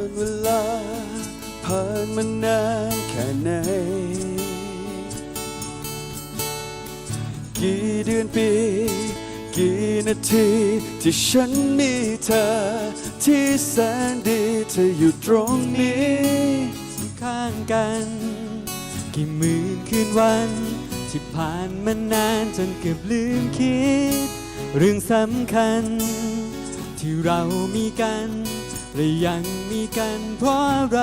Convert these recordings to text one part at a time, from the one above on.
ผ่านเวลา ผ่านมานานแค่ไหน กี่เดือนปี กี่นาที ที่ฉันมีเธอ ที่แสนดีเธออยู่ตรงนี้ข้างกัน กี่หมื่นคืนวัน ที่ผ่านมานานจนเกือบลืมคิด เรื่องสำคัญ ที่เรามีกัน และยังมีกันเพราะอะไร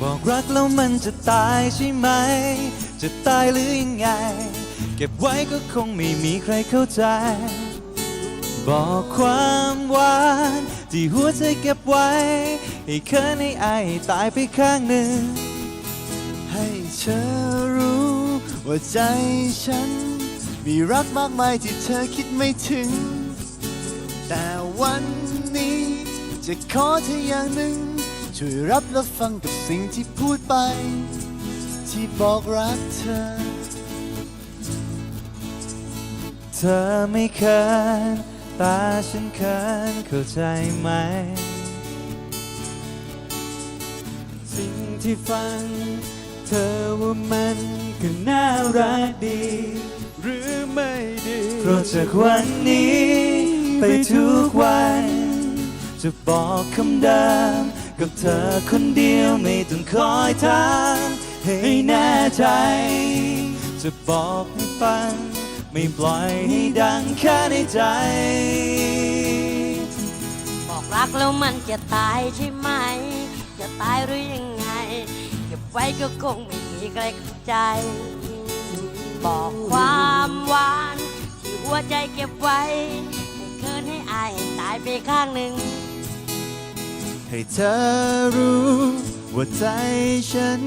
บอกรักแล้วมันจะตายใช่ไหม จะตายหรือยังไง เก็บไว้ก็คงไม่มีใครเข้าใจ บอกความหวานที่หัวใจเก็บไว้ ให้เคินให้อายให้ตายไปข้างหนึ่ง ให้เธอรู้ว่าใจฉัน มีรักมากมายที่เธอคิดไม่ถึง จะขอเธออย่างหนึ่ง ช่วยรับและฟังกับสิ่งที่พูดไป ที่บอกรักเธอ เธอไม่เคินตาฉันเคินเข้าใจไหม สิ่งที่ฟัง เธอว่ามันก็น่ารักดี หรือไม่ดี เพราะจากวันนี้ไปทุกวัน จะบอกคำเดิมกับเธอคนเดียวไม่ต้องคอยถามให้แน่ใจ จะบอกให้ฟัง ไม่ปล่อยให้ดังแค่ในใจ บอกรักแล้วมันจะตายใช่ไหม จะตายหรือยังไง เก็บไว้ก็คงไม่มีใครเข้าใจ บอกความหวานที่หัวใจเก็บไว้ให้เคินให้อายให้ตายไปข้างหนึ่ง ให้เธอรู้ว่าใจฉัน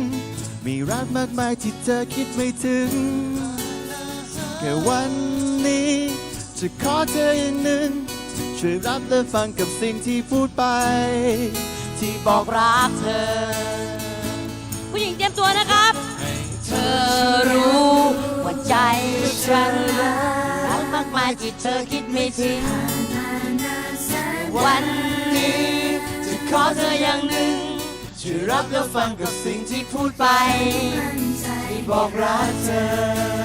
มีรักมากมายที่เธอคิดไม่ถึง แค่วันนี้ จะขอเธออย่างหนึ่ง ช่วยรับและฟังกับสิ่งที่พูดไป ที่บบออกกรักเธอ ผู้หญิงเตรียมตัวนะครับ เธอรู้ว่าใจฉันรักมากมายที่เธอคิดไม่ถึงวันนี้จะ ขอเธออย่างหนึ่งช่วยรับและฟังกับสิ่งที่พูดไปไปที่บอกรักเธอ